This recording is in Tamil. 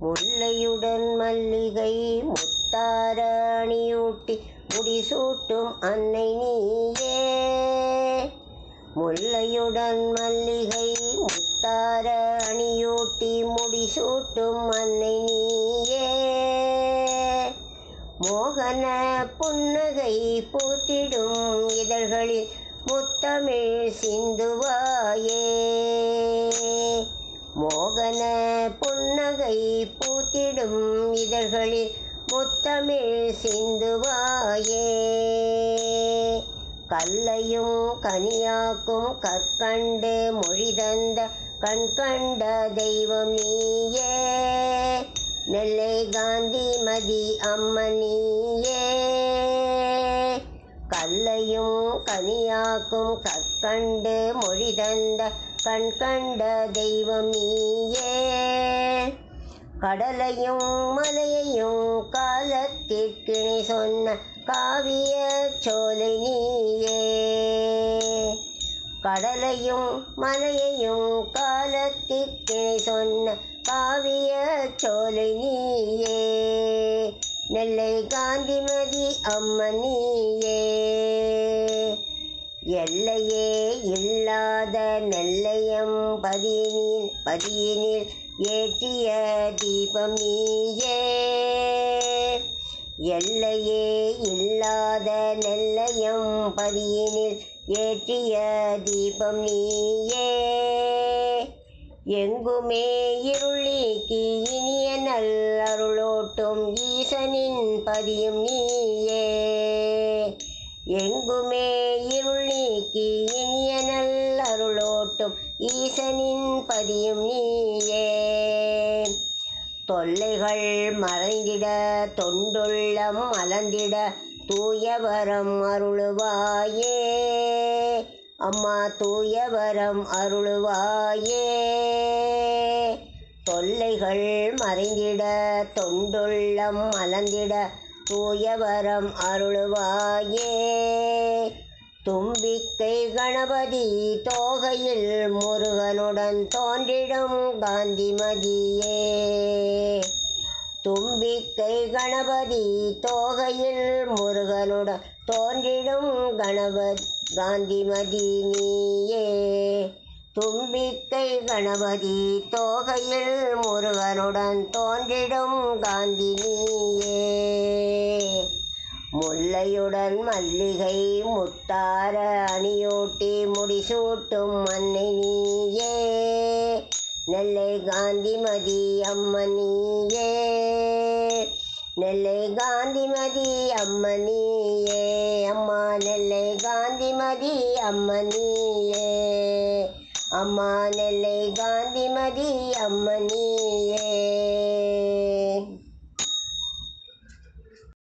முல்லையுடன் மல்லிகை முத்தாரணியூட்டி முடிசூட்டும் அன்னை நீயே. முல்லையுடன் மல்லிகை முத்தார அணியூட்டி முடிசூட்டும் அன்னை நீயே. மோகன புன்னகை பூத்திடும் இதழ்களில் முத்தமிழ் சிந்துவாயே. மோகன புன்னகை பூத்திடும் இதழ்களில் முத்தமிழ் சிந்துவாயே. கல்லையும் கனியாக்கும் கற்கண்டு மொழி தந்த கண்கண்ட தெய்வம் நீயே. நெல்லை காந்தி மதி அம்மனியே கல்லையும் கனியாக்கும் கற்கண்டு மொழி தந்த கண் கண்ட தெய்வம் நீயே. கடலையும் மலையையும் காலத்திற்கிணை சொன்ன காவிய சோலை நீயே. கடலையும் மலையையும் காலத்திற்கிணை சொன்ன காவிய சோலை நீயே. நெல்லை காந்திமதி அம்மனியே எல்லையே இல்லாத நெல்லையம் பதியினில் பதியினில் ஏற்றிய தீபம் நீயே. எல்லையே இல்லாத நெல்லையம் பதியினில் ஏற்றிய தீபம் நீயே. எங்குமே இருளீக்கி இனிய நல்லருளோட்டும் ஈசனின் பதியும் நீயே. எங்குமே நீக்கி இனிய நல்லருளோட்டும் ஈசனின் பதியும் நீயே. தொல்லைகள் மறைந்திட தொண்டுள்ளம் மலர்ந்திட தூயவரம் அருளுவாயே. அம்மா தூயவரம் அருளுவாயே. தொல்லைகள் மறைந்திட தொண்டுள்ளம் மலர்ந்திட தூயவரம் அருளுவாயே. தும்பிக்கை கணபதி தோகையில் முருகனுடன் தோன்றிடும் காந்திமதியே. தும்பிக்கை கணபதி தோகையில் முருகனுடன் தோன்றிடும் கணபதி காந்திமதி நீயே. தும்பிக்கை கணபதி தோகையில் முருகனுடன் தோன்றிடும் காந்தி நீ முல்லையுடன் மல்லிகை முத்தார அணியூட்டி முடிசூட்டும் அன்னை நீயே. நெல்லை காந்திமதி அம்மனியே நெல்லை காந்திமதி அம்மனியே அம்மா நெல்லை காந்திமதி அம்மனியே அம்மா நெல்லை காந்திமதி அம்மனியே